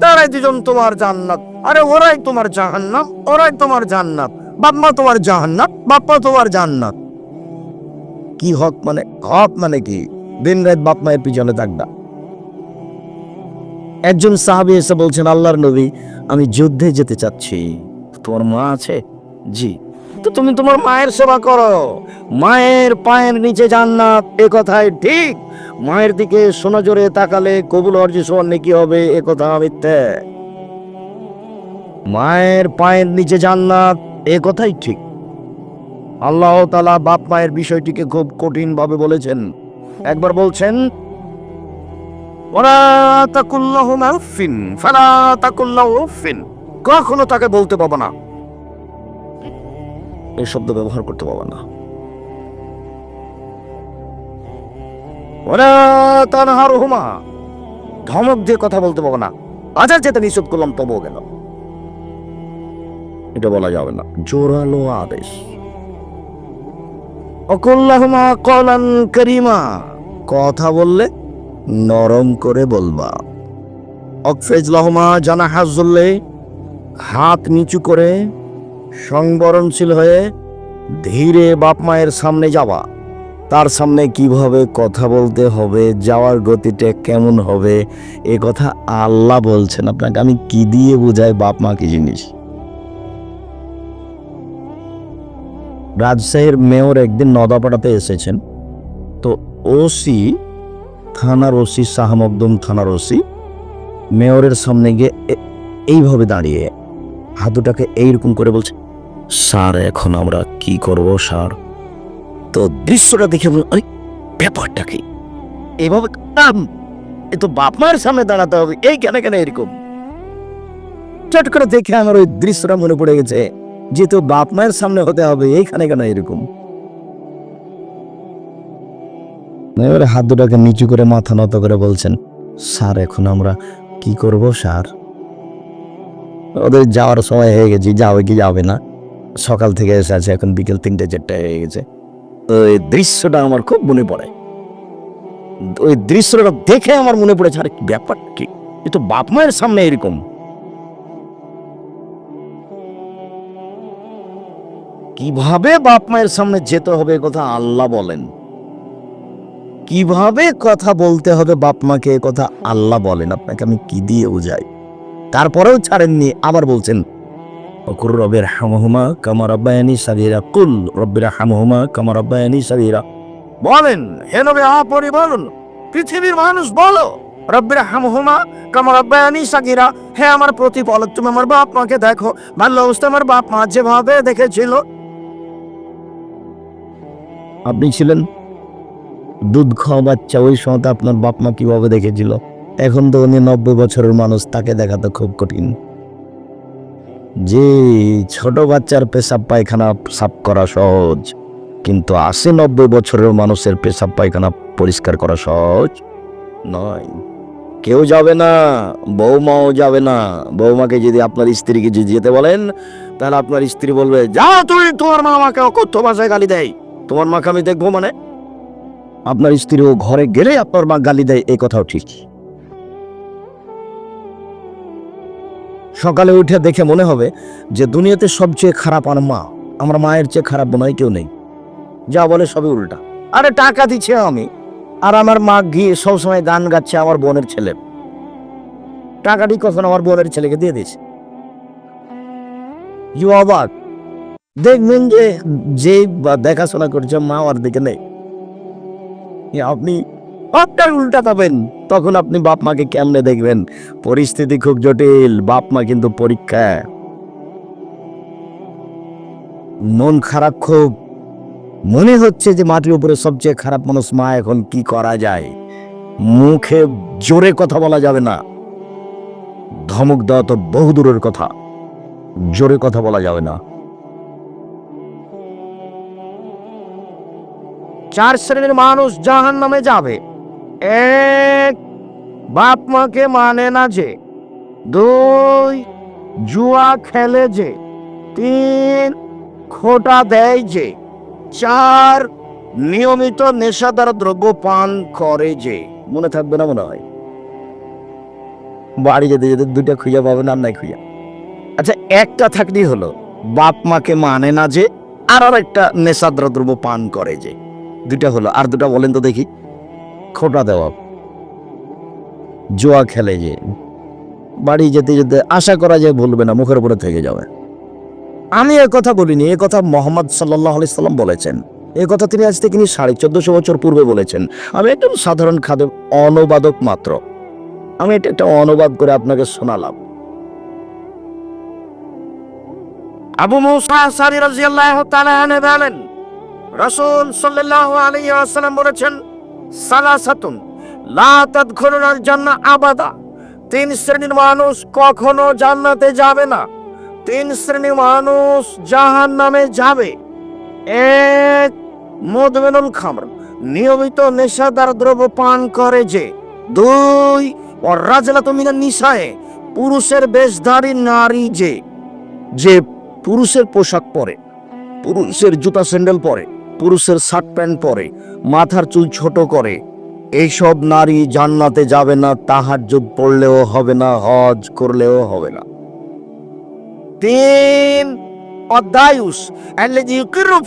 তারাই দুজন তোমার জান্নাত। আরে ওরাই তোমার জাহান্নাম, ওরাই তোমার জান্নাত। বাপমা তোমার বাপ্পা তোমার জান্নাত। কি হক মানে হক মানে কি? দিন রাত বাপ মায়ের পিছনে থাকবা একজন সাহাবি এসে বলছেন, আল্লাহর নবী, আমি যুদ্ধে যেতে চাচ্ছি। তোমার মা আছে? জি। তো তুমি তোমার মায়ের সেবা করো। মায়ের পায়ের নিচে জান্নাত, এ কথাই ঠিক। মায়ের দিকে সোনা জোরে তাকালে কবুল অর্জি সোয়ার নাকি হবে, এ কথা মিথ্যে। মায়ের পায়ের নিচে জান্নাত, এ কথাই ঠিক। আল্লাহ তালা বাপ মায়ের বিষয়টিকে খুব কঠিন ভাবে বলেছেন। একবার বলছেন কখনো তাকে বলতে পাবো না। এই শব্দ ব্যবহার করতে পাবো না। ধমক দিয়ে কথা বলতে পাবো না। বাজার যেতে নিষেধ করলাম, তবুও গেল। এটা বলা যাবে না। জোরালো আদেশ। অকুল্লাহমা কলান করিমা, কথা বললে নরম করে বলবা। অকফেজলাহমা জানা হাজলে হাত নিচু করে সংবরণশীল হয়ে ধীরে বাপ মায়ের সামনে যাওয়া। তার সামনে কীভাবে কথা বলতে হবে, যাওয়ার গতিটা কেমন হবে, এ কথা আল্লাহ বলছেন। আপনাকে আমি কি দিয়ে বোঝাই বাপ মা কি জিনিস? রাজশাহীর মেয়র একদিন নদাপাড়াতে এসেছেন। তো ওসি, থানার ওসি শাহ মকদুম থানার ওসি, মেয়রের সামনে গিয়ে এইভাবে দাঁড়িয়ে হাতুটাকে এইরকম করে বলছে, স্যার, এখন আমরা কি করব, স্যার? তো দৃশ্যটা দেখে আরে, ব্যাপারটা কি? এভাবে এ তো বাপ মায়ের সামনে দাঁড়াতে হবে, এই কেন কেন এরকম? চট করে দেখে আমার ওই দৃশ্যটা মনে পড়ে গেছে যেহেতু বাপ মায়ের সামনে হতে হবে, এইখানে কেন এরকম? এবারে হাত দুটাকে নিচু করে মাথা নত করে বলছেন, স্যার, এখন আমরা কি করব, স্যার? ওদের যাওয়ার সময় হয়ে গেছি, যাবে কি যাবে না। সকাল থেকে এসে আছে, এখন বিকেল তিনটে, চারটে হয়ে গেছে। তো ওই দৃশ্যটা আমার খুব মনে পড়ে। ওই দৃশ্যটা দেখে আমার মনে পড়েছে, আরে ব্যাপার, কি? এ তো বাপ মায়ের সামনে এরকম। কীভাবে বাপ মায়ের সামনে যেতে হবে কথা আল্লাহ বলেন। কীভাবে কথা বলতে হবে বাপ মাকে কথা আল্লাহ বলেন? আপনাকে আমি কি দিয়ে বুঝাই? তারপরেও ছাড়েননি, আবার বলছেন, অকুর রবের হামহুমা কামার আব্বায়ানি সারিরা কুল রব্বিরা হামহুমা কামার আব্বায়ানি সারিরা বলেন, হে নবে আপরি বলুন পৃথিবীর মানুষ বলো, রব্বিরা হামহুমা কামার আব্বায়ানি সাগিরা, হে আমার প্রতিপালক, তুমি আমার বাপ মাকে দেখো, ভালো অবস্থা আমার বাপ মা যেভাবে দেখেছিল। আপনি ছিলেন দুধ খাওয়া বাচ্চা, ওই সময় আপনার বাপ মা কীভাবে দেখেছিল? এখন তো উনি নব্বই বছরের মানুষ, তাকে দেখা তো খুব কঠিন। যে ছোট বাচ্চার পেশাব পায়খানা সাফ করা সহজ, কিন্তু আশি নব্বই বছরের মানুষের পেশাব পায়খানা পরিষ্কার করা সহজ নয়। কেউ যাবে না, বৌমাও যাবে না। বৌমাকে যদি আপনার স্ত্রীকে যদি যেতে বলেন, তাহলে আপনার স্ত্রী বলবে যাও তুমি তোমার মা আমাকে অকথ্য ভাষায় গালি দেয়। তোমার মাকে আমি দেখব মানে? আপনার স্ত্রীও ঘরে গেলে আপনার মা গালি দেয়, এই কথাও ঠিক। সকালে উঠে দেখে মনে হবে যে দুনিয়াতে সবচেয়ে খারাপ আমার মা। আমার মায়ের চেয়ে খারাপ মনে হয় কেউ নেই। যা বলে সবই উল্টা। আরে টাকা দিচ্ছে আমি। আর আমার মা গিয়ে সবসময় গান গাচ্ছে আমার বোনের ছেলে। টাকাটি কখন আমার বোনের ছেলেকে দিয়ে দিয়েছে। ইউ অবাক দেখবেন যে যে দেখাশোনা করছে, মা ওর দিকে নেই। আপনি আপনার উল্টা পাবেন তখন আপনি বাপ মাকে কেমনে দেখবেন? পরিস্থিতি খুব জটিল, বাপ মা কিন্তু পরীক্ষা। মন খারাপ খুব। মনে হচ্ছে যে মাটির উপরে সবচেয়ে খারাপ মানুষ মা, এখন কি করা যায়? মুখে জোরে কথা বলা যাবে না। ধমক দেওয়া তো বহু দূরের কথা। জোরে কথা বলা যাবে না। চার শ্রেণির মানুষ জাহান নামে যাবে। এক, বাপ মাকে মানে না যে। দুই, জুয়া খেলে যে। তিন, খোটা দেয় যে। চার, নিয়মিত নেশাদার দ্রব্য পান করে যে। মনে থাকবে না মনে হয়। বাড়ি যেতে যেতে দুইটা খুঁজে পাবেন আর নাই খুঁজে। আচ্ছা একটা থাকলেই হলো, বাপ মাকে মানে না যে, আর আর একটা নেশাদ্র দ্রব্য পান করে যে। দুইটা হলো, আর দুটা বলেন তো দেখি। খোটা দেওয়া। জোয়া খেলে যে। বাড়ি যেতে যেতে আশা করা যায় বলবে না, মুখের উপরে থেকে যাবে। আমি এ কথা বলিনি, এ কথা মোহাম্মদ সাল্লাহ আলি সাল্লাম বলেছেন। এ কথা তিনি আজ থেকে সাড়ে চোদ্দশো বছর পূর্বে বলেছেন। আমি একদম সাধারণ খাদ্য অনুবাদক মাত্র। আমি এটা একটা অনুবাদ করে আপনাকে শোনালাম। আবু মুসা সারি আনহু বলেন, রাসূল সাল্লাল্লাহু আলাইহি ওয়াসাল্লাম বলেছেন সালাসাতুন, লা তাদখুলুনাল জান্নাহ আবাদা। তিন শ্রেণির মানুষ কখনো জান্নাতে যাবে না। তিন শ্রেণির মানুষ জাহান্নামে যাবে। এক, মদমেনুল খামর, নিয়মিত নেশাদার দ্রব্য পান করে যে। দুই ও রাজলাত মিনান নিসায়ে, পুরুষের বেশধারী নারী যে। যে পুরুষের পোশাক পরে, পুরুষের জুতা স্যান্ডেল পরে। পুরুষের শার্ট প্যান্ট পরে, মাথার চুল ছোট করে, এইসব নারী জান্নাতে যাবে না, তাহার যুগ পড়লেও হবে না, হজ করলেও হবে না। তিন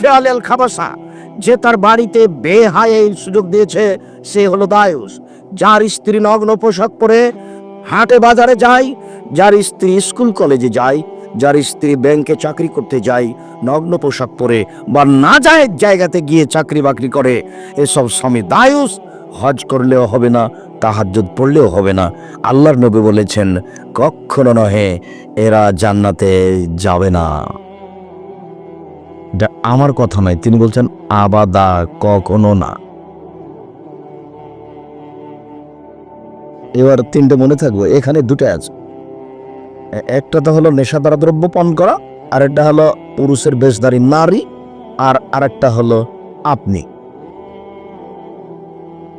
ফিআলাল খাবাসা, যে তার বাড়িতে বেহায়ের সুযোগ দিয়েছে, সে হলো দায়ুস। যার স্ত্রী নগ্ন পোশাক পরে হাটে বাজারে যায়, যার স্ত্রী স্কুল কলেজে যায় যার স্ত্রী ব্যাংকে চাকরি করতে যায়, নগ্ন পোশাক পরে বা না যায় জায়গাতে গিয়ে চাকরি বাকরি করে, এসব স্বামী দায়ুস, হজ করলেও হবে না, তাহাজ্জুদ পড়লেও হবে না। আল্লাহর নবী বলেছেন, কখনো নহে, এরা জান্নাতে যাবে না। আমার কথা নয়, তিনি বলছেন, আবাদা কখনো না। এবার তিনটে মনে থাকব, এখানে দুটো আছে। একটা তো হলো নেশাদার দ্রব্য পান করা আর একটা হলো পুরুষের বেশধারী নারী, আর আরেকটা হলো আপনি।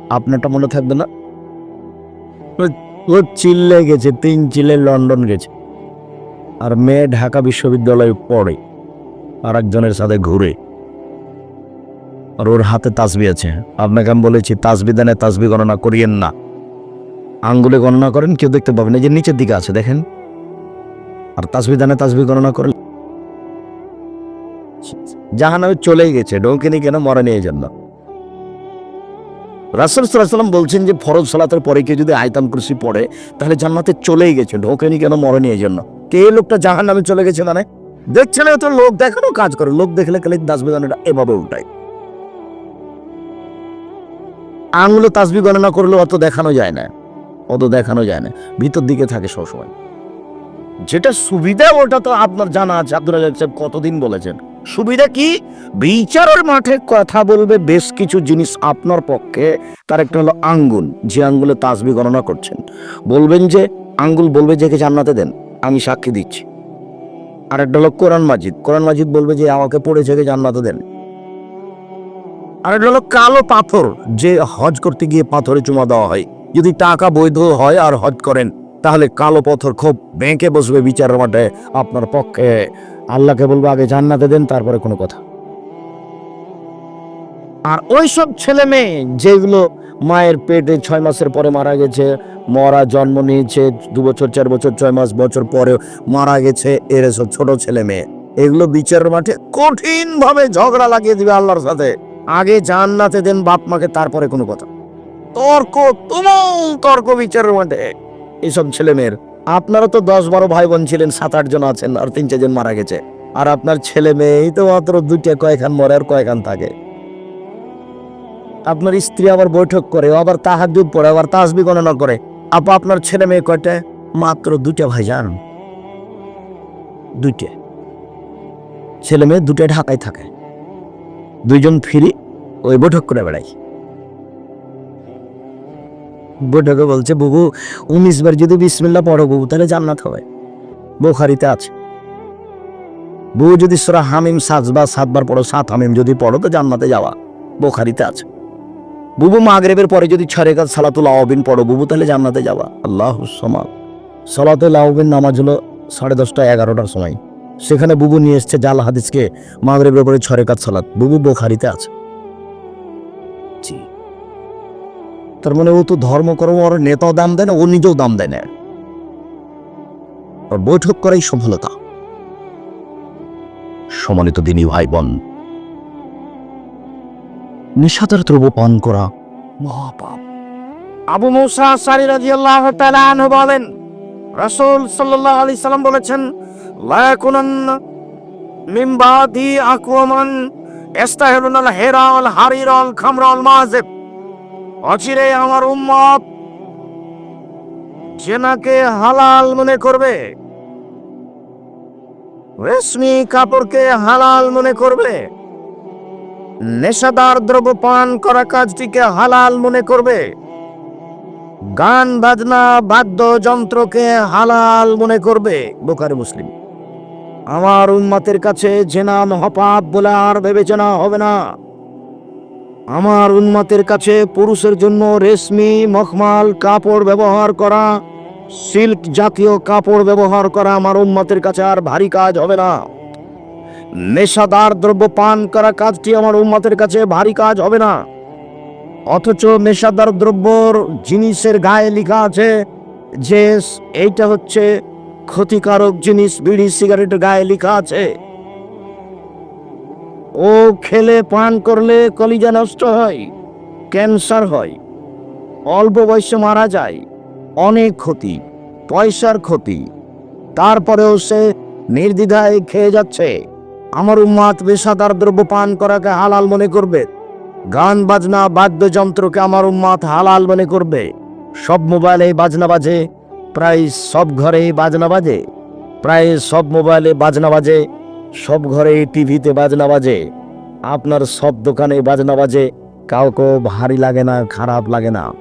আপনারটা মনে থাকবে না? ও চিল্লে গেছে, তিন চিলে লন্ডন গেছে। আর মেয়ে ঢাকা বিশ্ববিদ্যালয়ে পড়ে আর একজনের সাথে ঘুরে। আর ওর হাতে তাসবি আছে। আপনাকে আমি বলেছি, তাসবি দানে তাসবি গণনা করিয়েন না। আঙ্গুলে গণনা করেন, কেউ দেখতে পাবেন এই যে নিচের দিকে আছে, দেখেন। আর তাসবি দানে তাসবি গণনা করেন জাহানামে চলেই গেছে ডোকেনি কেন মরেনি এই জন্য। রাসুল সাল্লাম বলছেন যে, ফরজ সালাতের পরে কেউ যদি আয়তাম কুরসি পড়ে, তাহলে জান্নাতে চলেই গেছে, ঢোকেনি কেন মরেনি এই জন্য। কে লোকটা জাহান নামে চলে গেছে মানে? দেখছে না তো, লোক দেখানো কাজ করে, লোক দেখলে খালি তাসবি গণনা এভাবে উল্টায়। আঙুলো তাসবি গণনা করলে অত দেখানো যায় না, অত দেখানো যায় না, ভিতর দিকে থাকে সবসময়। যেটা সুবিধা, ওটা তো আপনার জানা আছে। আব্দুল রাজাক সাহেব কতদিন বলেছেন? সুবিধা কি? বিচারের মাঠে কথা বলবে বেশ কিছু জিনিস আপনার পক্ষে। তার একটা হলো আঙ্গুল। যে আঙ্গুলে তাসবি গণনা করছেন। বলবেন যে, আঙ্গুল বলবে যে জান্নাতে দেন, আমি সাক্ষী দিচ্ছি। আর একটা হলো কোরআন মাজিদ। কোরআন মাজিদ বলবে যে, আমাকে পড়েছে একে জান্নাতে দেন। আর একটা হলো কালো পাথর। যে হজ করতে গিয়ে পাথরে চুমা দেওয়া হয়। যদি টাকা বৈধ হয় আর হজ করেন তাহলে কালো পথর খুব ব্যাংকে বসবে বিচারের মাঠে আপনার পক্ষে। আল্লাহকে বলব, আগে জান্নাতে দেন, তারপরে কোনো কথা। আর ওই সব ছেলে মেয়ে যেগুলো মায়ের পেটে ছয় মাসের পরে মারা গেছে, মরা, জন্ম নিয়েছে, দু বছর, চার বছর, ছয় মাস, বছর পরে মারা গেছে, এর সব ছোট ছেলে মেয়ে। এগুলো বিচারের মাঠে কঠিন ভাবে ঝগড়া লাগিয়ে দিবে আল্লাহর সাথে। আগে জান্নাতে দেন, বাপ মাকে, তারপরে কোনো কথা। তর্ক, তুমুল তর্ক বিচারের মাঠে। এইসব ছেলে মেয়ের আপনারা তো দশ বারো ভাই বোন ছিলেন, সাত আট জন আছেন, আর তিন চারজন মারা গেছে। আর আপনার ছেলে মেয়েই তো মাত্র দুইটা কয়েকখান মরে আর কয়েকখান থাকে। আপনার স্ত্রী আবার বৈঠক করে আবার তাহাজুদ পড়ে, আবার তাসবি গণনা করে। আপা, আপনার ছেলে মেয়ে কয়টা? মাত্র দুইটা ভাই যান দুইটা। ছেলে মেয়ে দুটো ঢাকায় থাকে। দুইজন ফিরি, ওই বৈঠক করে বেড়াই বৈঠকে বলছে, বুবু, উনিশ বার যদি বিসমিল্লা পড়ো বুবু, তাহলে জান্নাত হবে। বোখারিতে আছে। বুবু, যদি সোরা হামিম সাতবার সাতবার পড়ো, সাত হামিম যদি পড়ো, তো জান্নাতে যাওয়া। বোখারিতে আছে। বুবু, মাগরেবের পরে যদি ছয় কাজ সালাতুল আওবিন পড়ো বুবু, তাহলে জান্নাতে যাওয়া। আল্লাহ সমাল সালাতুল আওবিন নামাজ হলো সাড়ে দশটা, এগারোটার সময়। সেখানে বুবু নিয়ে এসছে জাল হাদিসকে মাগরেবের পরে ছয় কাজ সালাত। বুবু, বোখারিতে আছে। তার মানে ও তো ধর্ম কর্ম ওর নেতাও দাম দেয় না, ও নিজেও দাম দেয় না। বৈঠক করাই সফলতা। সমানিত দিনী ভাই বোন নেশাদার দ্রব্য পান করা মহাপাপ। আবু মুসা আশারি রাদিয়াল্লাহু তাআলা আনহু বলেন, রাসূল সাল্লাল্লাহু আলাইহি সাল্লাম বলেছেন, লা ইয়াকুনান মিন বাদি আকওয়ামান ইস্তাহিলুনাল হিরা ওয়াল হারির ওয়াল খামরা ওয়াল মাযিব অচিরে আমার উম্মত, জেনাকে হালাল মনে করবে, রেশমি কাপড়কে হালাল মনে করবে, নেশাদার দ্রব্য পান করা কাজটিকে হালাল মনে করবে, গান বাজনা, বাদ্যযন্ত্রকে হালাল মনে করবে বোকারে মুসলিম। আমার উন্মাতের কাছে জেনা মহাপাপ বলে আর বিবেচনা হবে না। আমার উন্মতের কাছে পুরুষের জন্য রেশমি, মখমাল, কাপড় ব্যবহার করা, সিল্ক জাতীয় কাপড় ব্যবহার করা আমার উন্মতের কাছে আর ভারী কাজ হবে না। নেশাদার দ্রব্য পান করা কাজটি আমার উন্মতের কাছে ভারী কাজ হবে না। অথচ নেশাদার দ্রব্যর জিনিসের গায়ে লেখা আছে যে, এইটা হচ্ছে ক্ষতিকারক জিনিস, বিড়ি, সিগারেটের গায়ে লেখা আছে। ও খেলে পান করলে কলিজা নষ্ট হয়, ক্যান্সার হয়, অল্প বয়সে মারা যায়, অনেক ক্ষতি, পয়সার ক্ষতি। তারপরেও সে নির্দ্বিধায় খেয়ে যাচ্ছে। আমার উম্মাত পেশাদার দ্রব্য পান করাকে হালাল মনে করবে। গান, বাজনা, বাদ্যযন্ত্রকে আমার উম্মাত হালাল মনে করবে। সব মোবাইলে বাজনা বাজে, প্রায় সব ঘরে বাজনা বাজে, প্রায় সব মোবাইলে বাজনা বাজে। সব ঘরে টিভিতে বাজনা বাজে। আপনার সব দোকানে বাজনা বাজে। কাউকে ভারী লাগে না, খারাপ লাগে না।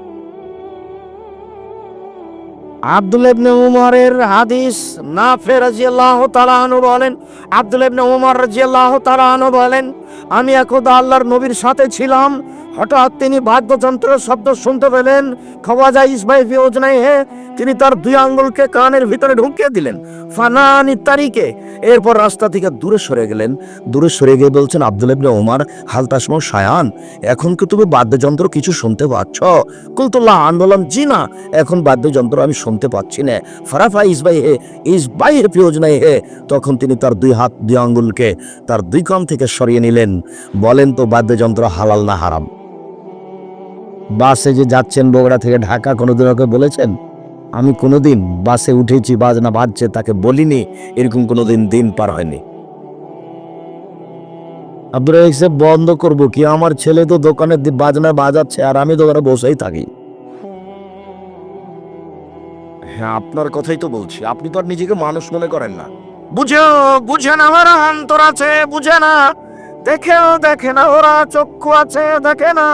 আব্দুল ইবনে উমরের হাদিস না রাদিয়াল্লাহু তাআলা আনহু বলেন, আব্দুল ইবনে উমর রাদিয়াল্লাহু তাআলা আনহু বলেন, আমি একদা আল্লাহর নবীর সাথে ছিলাম হঠাৎ তিনি বাদ্যযন্ত্রের শব্দ শুনতে পেলেন। খওয়াজা ইসবাই ফিওজনাই হে, তিনি তার দুই আঙ্গুলকে কানের ভিতরে ঢুকিয়ে দিলেন। ফানানি তারিকে এরপর রাস্তা থেকে দূরে সরে গেলেন। দূরে সরে গিয়ে বলছেন, আব্দুল ইবনে ওমর হালতাসমো শায়ান এখন কি তুমি বাদ্যযন্ত্র কিছু শুনতে পাচ্ছ? কুলতুল্লাহ আন বললাম জি না। এখন বাদ্যযন্ত্র আমি শুনতে পাচ্ছি না। ফারাফা ইসবাই হে ইসবাই হে প্রয়োজনাই হে। তখন তিনি তার দুই হাত, দুই আঙ্গুলকে তার দুই কান থেকে সরিয়ে নিলেন। বলেন তো, বাদ্যযন্ত্র হালাল না হারাম? বাসে যে যাচ্ছেন বগুড়া থেকে ঢাকা, কোনোদিন ওকে বলেছেন? আমি কোনোদিন বাসে উঠেছি, বাজনা বাজছে, তাকে বলিনি, এরকম কোনোদিন দিন পার হয়নি। আব্দুল বন্ধ করব কি? আমার ছেলে তো দোকানে বাজনা বাজাচ্ছে, আর আমি দোকানে বসেই থাকি। হ্যাঁ আপনার কথাই তো বলছি। আপনি তো আর নিজেকে মানুষ মনে করেন না। বুঝো বুঝে না ওরা অন্তর আছে, বুঝে না। দেখেও দেখে না, ওরা চক্ষু আছে, দেখে না।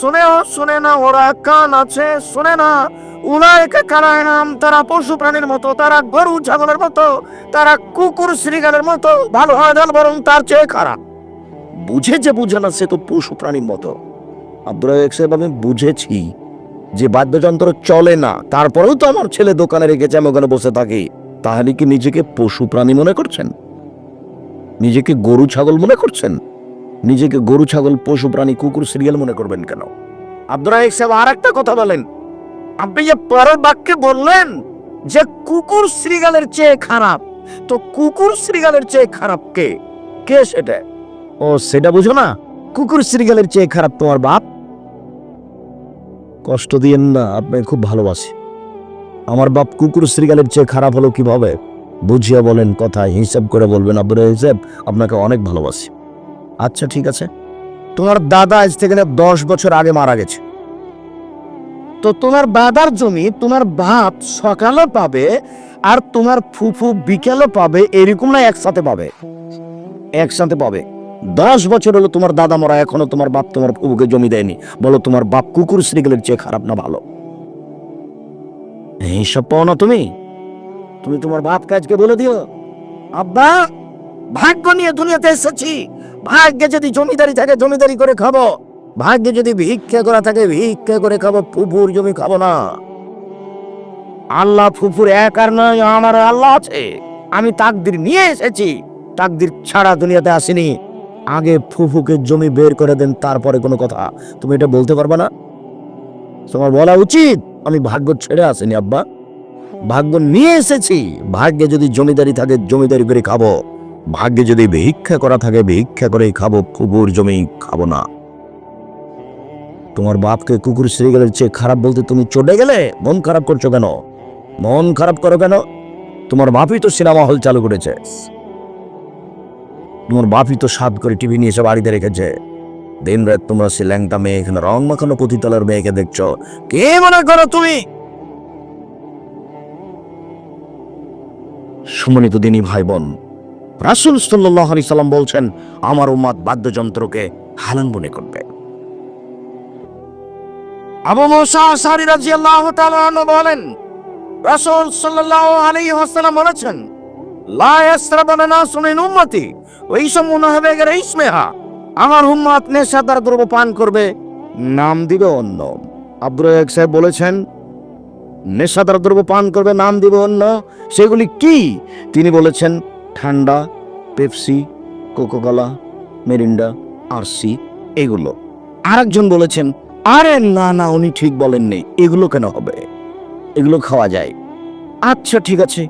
শুনেও শুনে না ওরা কান আছে, শুনে না উলায়কে কারায় তারা পশু প্রাণীর মতো, তারা গরু ছাগলের মতো, তারা কুকুর শ্রীগালের মতো, ভালো হয় বরং তার চেয়ে খারাপ। বুঝে যে বুঝে না সে তো পশু প্রাণীর মতো। আব্দুল সাহেব, আমি বুঝেছি যে বাদ্যযন্ত্র চলে না, তারপরেও তো আমার ছেলে দোকানে রেখেছে, আমি ওখানে বসে থাকি। তাহলে কি নিজেকে পশু প্রাণী মনে করছেন? নিজেকে গরু ছাগল মনে করছেন? নিজেকে গরু ছাগল পশু প্রাণী কুকুর সিরিয়াল মনে করবেন কেন? আব্দুল রাজাক সাহেব আর একটা কথা বলেন। আপনি যে পরের বাক্যে বললেন যে কুকুর শ্রীগালের চেয়ে খারাপ তো কুকুর শ্রীগালের চেয়ে খারাপ কে? কে সেটা? ও সেটা বুঝো না। কুকুর শ্রীগালের চেয়ে খারাপ তোমার বাপ? কষ্ট দিয়েন না আপনি খুব ভালোবাসি। আমার বাপ কুকুর শ্রীগালের চেয়ে খারাপ হলো কীভাবে? বুঝিয়া বলেন কথা হিসাব করে বলবেন। আব্দুল হিসাব আপনাকে অনেক ভালোবাসি। আচ্ছা ঠিক আছে। তোমার দাদা আজ থেকে দশ বছর আগে মারা গেছে। তো তোমার দাদার জমি তোমার ভাত সকালে পাবে আর তোমার ফুফু বিকেলে পাবে, এরকম না একসাথে পাবে? একসাথে পাবে। দশ বছর হলো তোমার দাদা মরা, এখনও তোমার বাপ তোমার ফুফুকে জমি দেয়নি। বলো, তোমার বাপ কুকুর শ্রীগেলের চেয়ে খারাপ না ভালো? এইসব পাও না তুমি। তুমি তোমার বাপ কাজকে বলে দিও। আব্বা, ভাগ্য নিয়ে দুনিয়াতে এসেছি। ভাগ্যে যদি জমিদারি থাকে, জমিদারি করে খাব। ভাগ্যে যদি ভিক্ষা করা থাকে, ভিক্ষা করে খাব, ফুফুর জমি খাব না। আল্লাহ ফুফুর এক আর নয়, আমার আল্লাহ আছে। আমি তাকদির নিয়ে এসেছি, তাকদির ছাড়া দুনিয়াতে আসিনি। আগে ফুফুকে জমি বের করে দেন, তারপরে কোনো কথা। তুমি এটা বলতে পারবে না? তোমার বলা উচিত, আমি ভাগ্য ছেড়ে আসিনি, আব্বা। ভাগ্য নিয়ে এসেছি, ভাগ্যে যদি জমিদারি থাকে, জমিদারি করে খাব। ভাগ্যে যদি ভিক্ষা করা থাকে, ভিক্ষা করেই খাব, কুকুর জমি খাব না। তোমার বাপকে কুকুর শ্রীগেলের চেয়ে খারাপ বলতে তুমি চলে গেলে? মন খারাপ করছ কেন? মন খারাপ করো কেন? তোমার বাপই তো সিনেমা হল চালু করেছে। তোমার বাপই তো সাত করে টিভি নিয়ে এসে বাড়িতে রেখেছে। দিন রাত তোমরা সে ল্যাংটা মেয়ে এখানে রং মাখানো পতিতলার মেয়েকে দেখছ। কে মনে করো তুমি? সুমনিত দিনী ভাই বোন রাসুল সাল্লাহ আলি সাল্লাম বলছেন, আমার উম্মাদ বাদ্যযন্ত্রকে হালান মনে করবে। আবু মুসা আশারি রাদিয়াল্লাহু তাআলা বলেন, রাসূল সাল্লাল্লাহু আলাইহি ওয়াসাল্লাম বলেছেন, লা ইয়াসরাবানা নাসুন উম্মতি ওয়া ইসমুনা হবে গেরে ইসমিহা। আমার উম্মত নেশাদার দ্রব্য পান করবে, নাম দিবে অন্য। আব্দুল সাহেব বলেছেন, নেশাদার দ্রব্য পান করবে, নাম দিবে অন্য। সেগুলি কি? তিনি বলেছেন ঠান্ডা, পেপসি, কোকোকলা, মেরিন্ডা, আরসি, এগুলো। আরেকজন বলেছেন, আরে না না, উনি ঠিক বলেননি, এগুলো কেন হবে? এগুলো খাওয়া যায়। আচ্ছা ঠিক আছে।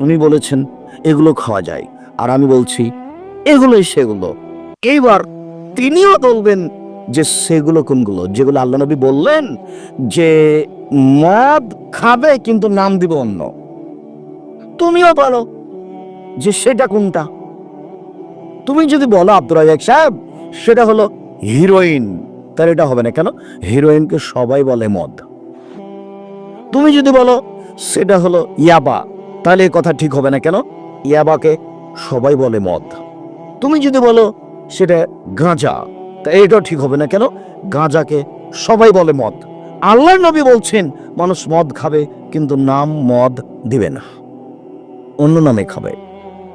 উনি বলেছেন, এগুলো খাওয়া যায়। আর আমি বলছি, এগুলোই সেগুলো। এইবার তিনিও বলবেন যে, সেগুলো কোনগুলো? যেগুলো আল্লাহ নবী বললেন যে, মদ খাবে, কিন্তু নাম দিব অন্য। তুমিও বলো যে সেটা কোনটা? তুমি যদি বলো আব্দুর রাজাক সাহেব, সেটা হলো হিরোইন। তাহলে এটা হবে না কেন? হিরোইনকে সবাই বলে মদ। তুমি যদি বলো সেটা হলো ইয়াবা, তাহলে কথা ঠিক হবে না কেন? ইয়াবাকে সবাই বলে মদ। তুমি যদি বলো সেটা গাঁজা, তা এটাও ঠিক হবে না কেন? গাঁজাকে সবাই বলে মদ। আল্লাহর নবী বলছেন, মানুষ মদ খাবে, কিন্তু নাম মদ দিবে না। অন্য নামে খাবে।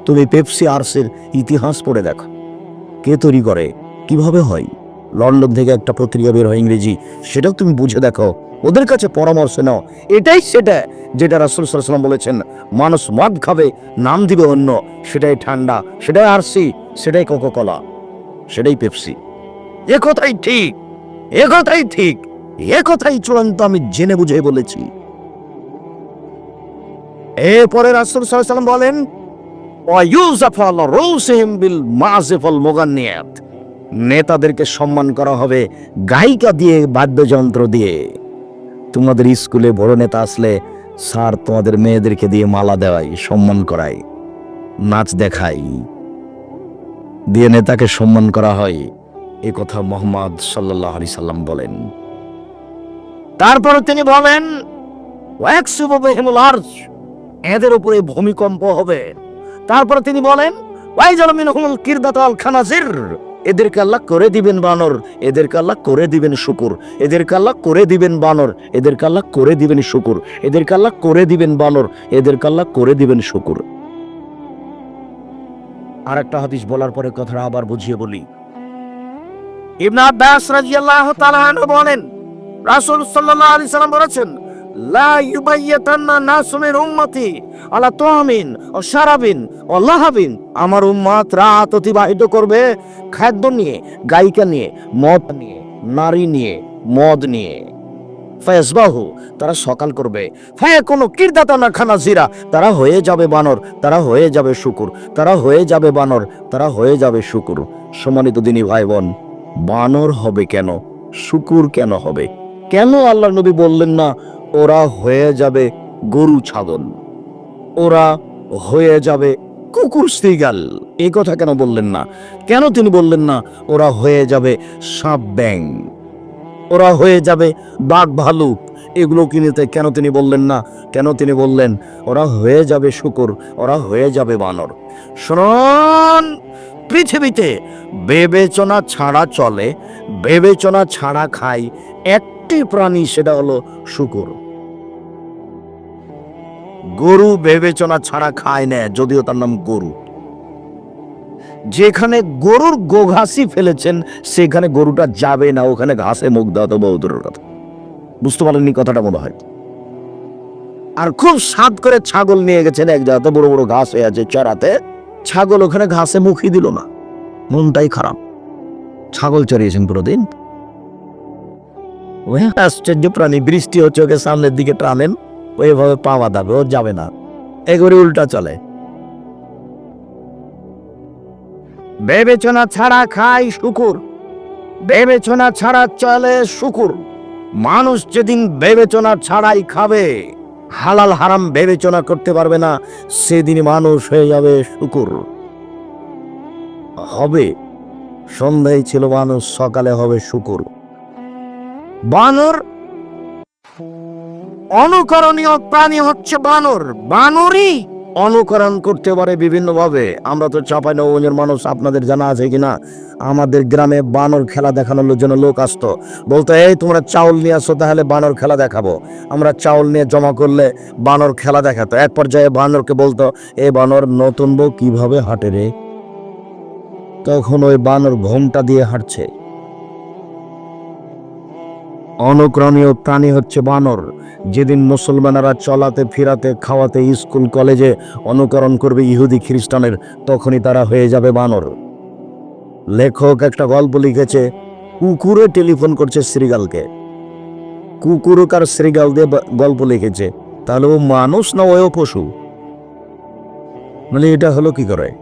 তুমি পেপসি আর্সের ইতিহাস পড়ে দেখো। কে তৈরি করে? কীভাবে হয়? লন্ডন থেকে একটা পত্রিকা বের হয় ইংরেজি, সেটাও তুমি বুঝে দেখো। ওদের কাছে পরামর্শ নাও। এটাই সেটা যেটা রাসুল সাল্লাম বলেছেন, মানুষ মদ খাবে, নাম দিবে অন্য, সেটাই ঠান্ডা, সেটাই আরসি, সেটাই কোকো কোকোকলা, সেটাই পেপসি। এ কথাই ঠিক, এ কথাই ঠিক, এ কথাই চূড়ান্ত আমি জেনে বুঝে বলেছি। এরপরে রাসুল সাল্লাম বলেন নেতাদেরকে সম্মান করা হবে গায়িকা দিয়ে, বাদ্যযন্ত্র দিয়ে। তোমাদের স্কুলে বড় নেতা আসলে স্যার তোমাদের মেয়েদেরকে দিয়ে মালা দেওয়াই সম্মান করাই নাচ দেখাই দিয়ে নেতাকে সম্মান করা হয়, এ কথা মোহাম্মদ সাল্লাহ আলি সাল্লাম বলেন। তারপরে তিনি বলেন এদের উপরে ভূমিকম্প হবে। তারপরে তিনি বলেন ওয়াইজাল মিনহুমুল কিরদাতাল খানাজির। এদেরকে আল্লাহ করে দিবেন বানর, এদেরকে আল্লাহ করে দিবেন শুকুর, এদেরকে আল্লাহ করে দিবেন বানর, এদেরকে আল্লাহ করে দিবেন শুকুর, এদেরকে আল্লাহ করে দিবেন বানর, এদেরকে আল্লাহ করে দিবেন শুকুর। আর একটা হাদিস বলার পরে কথাটা আবার বুঝিয়ে বলি। ইবনে আব্বাস রাদিয়াল্লাহু তাআলা বলেন, রাসূল সাল্লাল্লাহু আলাইহি সাল্লাম বলেছেন লা ইউবাইয়াতান্না নাসু মিন উম্মতি, আলা তুমিন ও শারাবিন, ও আমার উম্মত রাত অতিবাহিত করবে খাদ্য নিয়ে, গায়িকা নিয়ে, মদ নিয়ে, নারী নিয়ে, মদ নিয়ে। ফয়েসবাহু, তারা সকাল করবে। হ্যাঁ কোনো কিরদাতা না খানা জিরা তারা হয়ে যাবে বানর, তারা হয়ে যাবে শুকুর, তারা হয়ে যাবে বানর, তারা হয়ে যাবে শুকুর। সম্মানিত দিনী ভাই বোন বানর হবে কেন? শুকুর কেন হবে? কেন আল্লাহ নবী বললেন না ওরা হয়ে যাবে গরু ছাগল। ওরা হয়ে যাবে কুকুর শ্রীগাল এই কথা কেন বললেন না? কেন তিনি বললেন না, ওরা হয়ে যাবে সাপ ব্যাং ওরা হয়ে যাবে বাঘ ভালুক। এগুলো কিনেতে কেন তিনি বললেন না? কেন তিনি বললেন, ওরা হয়ে যাবে শুকুর, ওরা হয়ে যাবে বানর। শুনুন, পৃথিবীতে বিবেচনা ছাড়া চলে, বিবেচনা ছাড়া খায় একটি প্রাণী, সেটা হলো শুকুর। গরু বিবেচনা ছাড়া খায় না, যদিও তার নাম গরু। যেখানে গরুর গোঘাসি ফেলেছেন, সেখানে গরুটা যাবে না, ওখানে ঘাসে মুখ দেওয়া তো বহুদূরের কথা। বুঝতে পারেননি কথাটা মনে হয়। আর খুব স্বাদ করে ছাগল নিয়ে গেছেন এক জায়গাতে, বড় বড় ঘাস হয়ে আছে চড়াতে। ছাগল ওখানে ঘাসে মুখই দিল না। মনটাই খারাপ। ছাগল চড়িয়েছেন পুরো দিন আশ্চর্য প্রাণী, বৃষ্টি হচ্ছে ওকে সামনের দিকে টানেন, ওইভাবে পাওয়া যাবে ও যাবে না। এগুলি উল্টা চলে। বিবেচনা ছাড়া খায় শুকুর, বিবেচনা ছাড়া চলে শুকুর। মানুষ যেদিন বিবেচনা ছাড়াই খাবে, হালাল হারাম বিবেচনা করতে পারবে না সেদিন মানুষ হয়ে যাবে শুকুর। হবে, সন্ধ্যায় ছিল মানুষ, সকালে হবে শুকুর। বানর? অনুকরণীয় প্রাণী হচ্ছে বানর। বানরই অনুকরণ করতে পারে বিভিন্ন ভাবে আমরা তো চাপাই নবগঞ্জের মানুষ, আপনাদের জানা আছে কিনা? আমাদের গ্রামে বানর খেলা দেখানোর জন্য লোক আসতো। বলতো, এই, তোমরা চাউল নিয়ে আসো, তাহলে বানর খেলা দেখাবো। আমরা চাউল নিয়ে জমা করলে বানর খেলা দেখাতো। এক পর্যায়ে বানরকে বলতো, এ বানর, নতুন বউ কীভাবে হাঁটে রে? তখন ওই বানর ঘোমটা দিয়ে হাঁটছে। অনুকরণীয় প্রাণী হচ্ছে বানর। যেদিন মুসলমানেরা চলাতে, ফিরাতে, খাওয়াতে, স্কুল, কলেজে অনুকরণ করবে ইহুদি খ্রিস্টানের, তখনই তারা হয়ে যাবে বানর। লেখক একটা গল্প লিখেছে কুকুরে টেলিফোন করছে শ্রীগালকে। কুকুরক আর শ্রীগাল দিয়ে গল্প লিখেছে, তাহলে ও মানুষ না ওও পশু? মানে এটা হলো কি করে?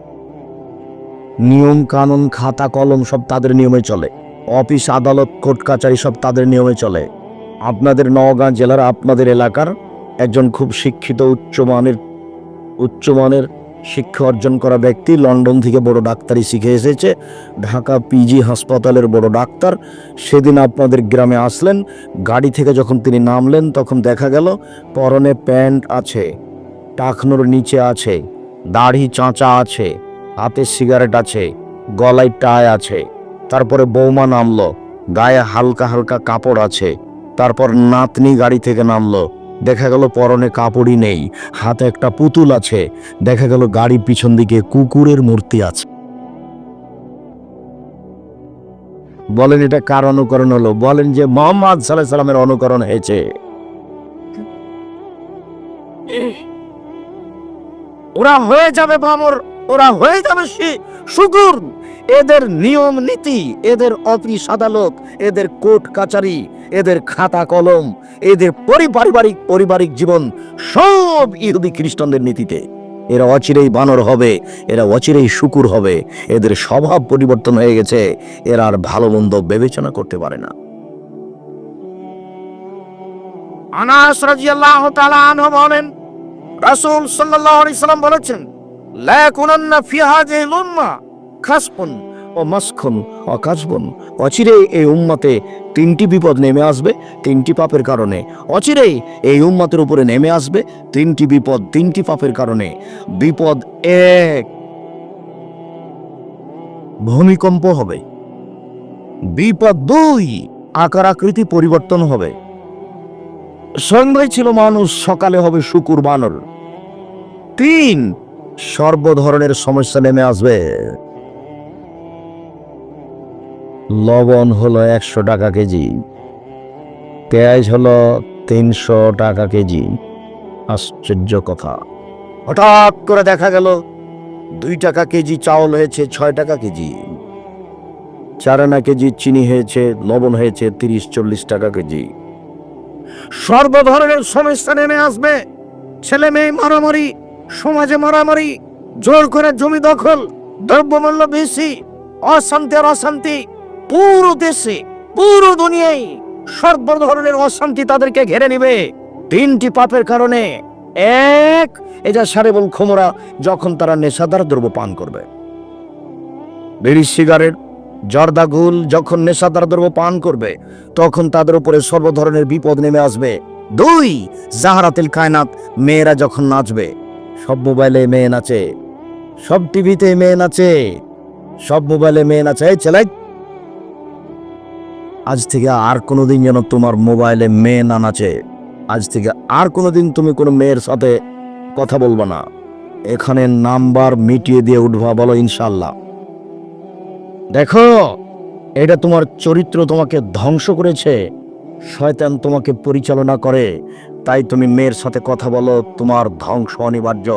নিয়ম, কানুন, খাতা, কলম সব তাদের নিয়মে চলে। অফিস, আদালত, কোর্ট, কাচারি সব তাদের নিয়মে চলে। আপনাদের নওগাঁ জেলার আপনাদের এলাকার একজন খুব শিক্ষিত উচ্চমানের উচ্চমানের শিক্ষা অর্জন করা ব্যক্তি লন্ডন থেকে বড় ডাক্তারি শিখে এসেছে। ঢাকা পিজি হাসপাতালের বড় ডাক্তার। সেদিন আপনাদের গ্রামে আসলেন। গাড়ি থেকে যখন তিনি নামলেন, তখন দেখা গেল পরনে প্যান্ট আছে, টাকনোর নিচে আছে, দাড়ি চাঁচা আছে, হাতে সিগারেট আছে, গলায় টায় আছে। তারপরে বৌমা নামলো, গায়ে হালকা হালকা কাপড় আছে। তারপর নাতনি গাড়ি থেকে নামলো, দেখা গেল পরনে কাপড়ই নেই, হাতে একটা পুতুল আছে, দেখা গেল গাড়ির পিছন দিকে কুকুরের মূর্তি আছে। বলেন এটা কার অনুকরণ হলো? বলেন যে মোহাম্মদ সাল্লাহ সাল্লামের অনুকরণ হয়েছে। ওরা হয়ে যাবে বামর। ওরা হয়ে যাবে শি- শুকুর এদের নিয়ম নীতি, এদের অফিস আদালত, এদের কোর্ট কাচারি, এদের খাতা কলম, এদের পরিপারিবারিক পারিবারিক জীবন সব ইহুদি খ্রিস্টানদের নীতিতে। এরা অচিরেই বানর হবে, এরা অচিরেই শুকুর হবে, এদের স্বভাব পরিবর্তন হয়ে গেছে, এরা আর ভালো মন্দ বিবেচনা করতে পারে না। আনাস রাদিয়াল্লাহু তাআলা আনহু বলেন, রাসূল সাল্লাল্লাহু আলাইহি সাল্লাম বলেছেন কুনান্না ফি হাযিহিল উম্মাহ খাসফুন ও মাসখন অকাশবন অচিরেই এই উম্মাতে তিনটি বিপদ নেমে আসবে, তিনটি পাপের কারণে। অচিরেই এই উম্মাতের উপরে নেমে আসবে, তিনটি বিপদ, তিনটি পাপের কারণে। বিপদ এক। ভূমিকম্প হবে। বিপদ দুই, আকার আকৃতি পরিবর্তন হবে। সন্ধ্যায় ছিল মানুষ, সকালে হবে শুকুর বানর। তিন সর্ব ধরনের সমস্যা নেমে আসবে। লবণ হলো একশো টাকা কেজি, পেঁয়াজ হলো তিনশো টাকা কেজি। আশ্চর্য কথা। হঠাৎ করে দেখা গেল, দুই টাকা কেজি চাউল হয়েছে, ছয় টাকা কেজি। চার আনা কেজি চিনি হয়েছে, লবণ হয়েছে, তিরিশ, চল্লিশ টাকা কেজি। সর্ব ধরনের সমস্যা নেমে আসবে। ছেলে মেয়ে মারামারি। সমাজে মারামারি, জোর করে জমি দখল, দ্রব্যমূল্য বেশি অশান্তি আর অশান্তি, পুরো দেশে, পুরো দুনিয়ায় সর্ব ধরনের অশান্তি তাদেরকে ঘেরে নেবে। তিনটি পাপের কারণে এক এটা সারেবল খোমরা, যখন তারা নেশাদার দ্রব্য পান করবে। বিড়ি, সিগারেট জর্দাগুল যখন নেশাদার দ্রব্য পান করবে, তখন তাদের উপরে সর্ব ধরনের বিপদ নেমে আসবে। দুই, জাহারাতিল কায়নাত, মেয়েরা যখন নাচবে সব মোবাইলে মেয়ে নাচে। সব টিভিতে মেয়ে নাচে। সব মোবাইলে মেয়ে নাচে। ছেলে, আজ থেকে আর কোনোদিন যেন তোমার মোবাইলে মেয়ে না নাচে। আজ থেকে আর কোনোদিন তুমি কোনো মেয়ের সাথে কথা বলবে না। এখানে নাম্বার মিটিয়ে দিয়ে উঠবা বলো ইনশাল্লাহ দেখো, এটা তোমার চরিত্র তোমাকে ধ্বংস করেছে। শয়তান তোমাকে পরিচালনা করে। তাই তুমি মেয়ের সাথে কথা বলো, তোমার ধ্বংস অনিবার্য।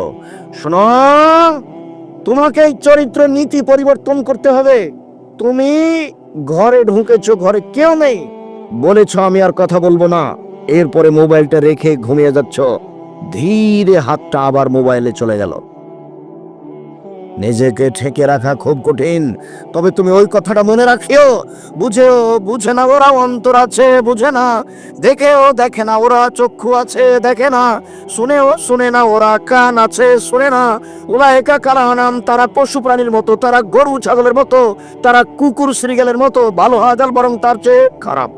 শোনো, তোমাকে এই চরিত্র নীতি পরিবর্তন করতে হবে। তুমি ঘরে ঢুকেছো, ঘরে কেউ নেই। বলেছ, আমি আর কথা বলব না। এরপরে মোবাইলটা রেখে ঘুমিয়ে যাচ্ছ। ধীরে হাতটা আবার মোবাইলে চলে গেল। নিজেকে ঠেকে রাখা খুব কঠিন। তবে তুমি ওই কথাটা মনে রাখিও। বুঝেও, বুঝে না ওরা অন্তর আছে, বুঝে না। দেখেও দেখে না, ওরা চক্ষু আছে, দেখে না। শুনেও শুনে না, ওরা কান আছে, শুনে না। ওরা একা কারা নাম তারা পশু প্রাণীর মতো, তারা গরু ছাগলের মতো, তারা কুকুর শ্রীগালের মতো ভালো হাজাল বরং তার চেয়ে খারাপ।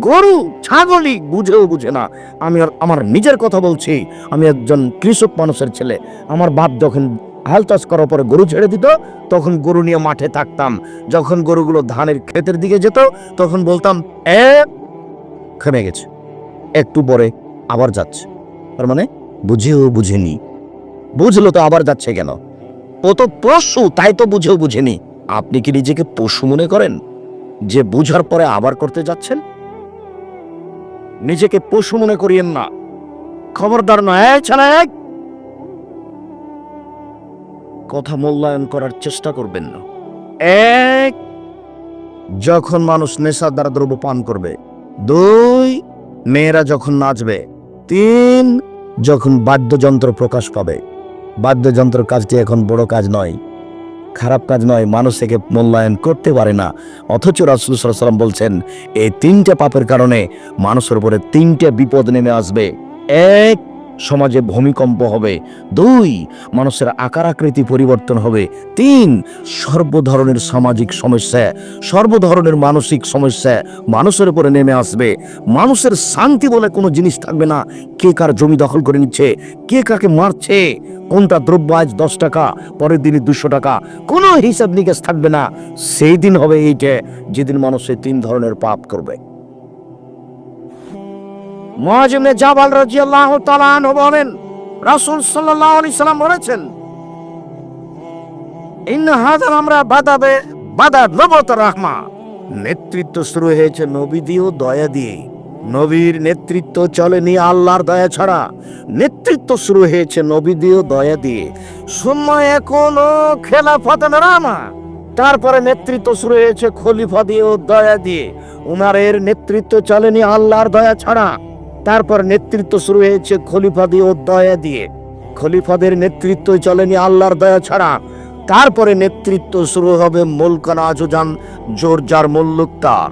গরু, ছাগলই বুঝেও বুঝে না। আমি আর আমার নিজের কথা বলছি। আমি একজন কৃষক মানুষের ছেলে। আমার বাপ যখন হাল চাষ করার পরে গরু ছেড়ে দিত, তখন গরু নিয়ে মাঠে থাকতাম। যখন গরুগুলো ধানের ক্ষেতের দিকে যেত, তখন বলতাম, এ থেমে গেছে। একটু পরে আবার যাচ্ছে। তার মানে বুঝেও বুঝেনি। বুঝলো তো আবার যাচ্ছে কেন? ও তো পশু, তাই তো বুঝেও বুঝেনি। আপনি কি নিজেকে পশু মনে করেন? যে বুঝার পরে আবার করতে যাচ্ছেন? নিজেকে পশু মনে করিয়েন না। খবরদার নয় ছেলে এই! কথা মূল্যায়ন করার চেষ্টা করবেন না। এক, যখন মানুষ নেশার দ্বারা দ্রব্য পান করবে। দুই, মেয়েরা যখন নাচবে। তিন, যখন বাদ্যযন্ত্র প্রকাশ পাবে। বাদ্যযন্ত্র কাজটি এখন বড় কাজ নয়। খারাপ কাজ নয়, মানুষ একে মূল্যায়ন করতে পারে না। অথচ রাসুল সাল্লাম বলছেন, এই তিনটে পাপের কারণে মানুষের উপরে তিনটে বিপদ নেমে আসবে। এক সমাজে ভূমিকম্প হবে। দুই, মানুষের আকার আকৃতি পরিবর্তন হবে। তিন সর্ব ধরনের সামাজিক সমস্যা সর্ব ধরনের মানসিক সমস্যা মানুষের উপরে নেমে আসবে। মানুষের শান্তি বলে কোনো জিনিস থাকবে না। কে কার জমি দখল করে নিচ্ছে, কে কাকে মারছে, কোনটা দ্রব্য আজ দশ টাকা, পরের দিনই দুশো টাকা, কোনো হিসাব নিকাশ থাকবে না। সেই দিন হবে এইটা, যেদিন মানুষ এই তিন ধরনের পাপ করবে। মহাজিমনে জাবাল রাজিয়াল্লাহু তাআলা আনহু বলেন রাসূল সাল্লাল্লাহু আলাইহি সাল্লাম বলেছেন ইন হাদার আমরা বাদাবে বাদা নবত রাহমা। নেতৃত্ব শুরু হয়েছে নবী দিয়ে দয়া দিয়ে। নবীর নেতৃত্ব চলেনি আল্লাহর দয়া ছাড়া। নেতৃত্ব শুরু হয়েছে নবী দিয়ে দয়া দিয়ে। সময় এখনও খেলাফত রামা তারপরে নেতৃত্ব শুরু হয়েছে খলিফা দিয়ে দয়া দিয়ে। উনারের নেতৃত্ব চলেনি আল্লাহর দয়া ছাড়া। তারপর নেতৃত্ব শুরু হয়েছে খলিফা দিয়ে ও দয়া দিয়ে। খলিফাদের নেতৃত্ব চলেনি আল্লাহর দয়া ছাড়া। তারপরে নেতৃত্ব শুরু হবে মুলকানা আজুজান, জোর যার মুল্লুক তার।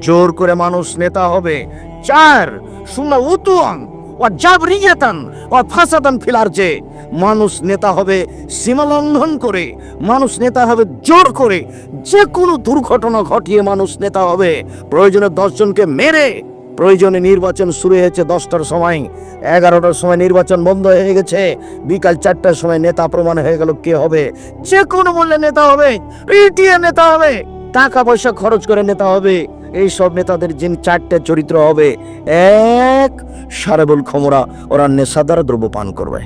জোর করে মানুষ নেতা হবে। চার শুননা উতুয়াং ও জাবরিয়াতান ও ফাসাদান ফিলার যে মানুষ নেতা হবে সীমা লঙ্ঘন করে। মানুষ নেতা হবে জোর করে। যে কোনো দুর্ঘটনা ঘটিয়ে মানুষ নেতা হবে। প্রয়োজনে দশজনকে মেরে প্রয়োজনে নির্বাচন শুরু হয়েছে দশটার সময়। এগারোটার সময় নির্বাচন বন্ধ হয়ে গেছে। বিকাল চারটার সময় নেতা প্রমাণ হয়ে গেল কে হবে। যে কোনো মূল্যে নেতা হবে। নেতা হবে। টাকা পয়সা খরচ করে নেতা হবে। এই সব নেতাদের যে চারটে চরিত্র হবে। এক, সারেবুল ক্ষমরা ওরা নেশাদার দ্রব্য পান করবে।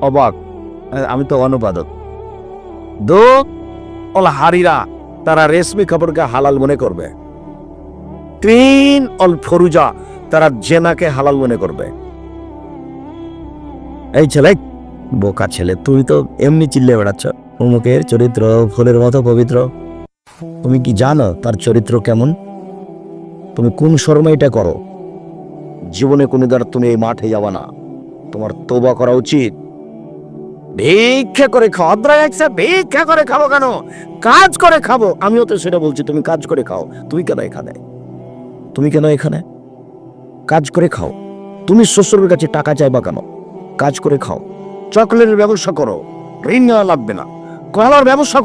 অবাক। আমি তো অনুবাদক। দো অল হারিরা। তারা রেশমি খবরকে হালাল মনে করবে। তিন অল ফরুজা তারা জেনাকে হালাল মনে করবে। এই ছেলে, বোকা ছেলে তো এমনি চিল্লে বেড়াচ্ছ। অমুকের চরিত্র ফুলের মতো পবিত্র। তুমি কি জানো তার চরিত্র কেমন? তুমি কোন শর্মা এটা করো? জীবনে কোনো দ্বার তুমি এই মাঠে যাবা না। তোমার তোবা করা উচিত। ভিক্ষা করে খাও অদ্রা একসা ভিক্ষা করে খাব কেন? কাজ করে খাব। আমিও তো সেটা বলছি, তুমি কাজ করে খাও। তুমি কেন এখানে? তুমি কেন এখানে? কাজ করে খাও। তুমি শ্বশুরের কাছে টাকা চাইবা কেন? কাজ করে খাও। চকলেটের ব্যবসা করো। ঋণ নেওয়া লাগবে না। কলার ব্যবসা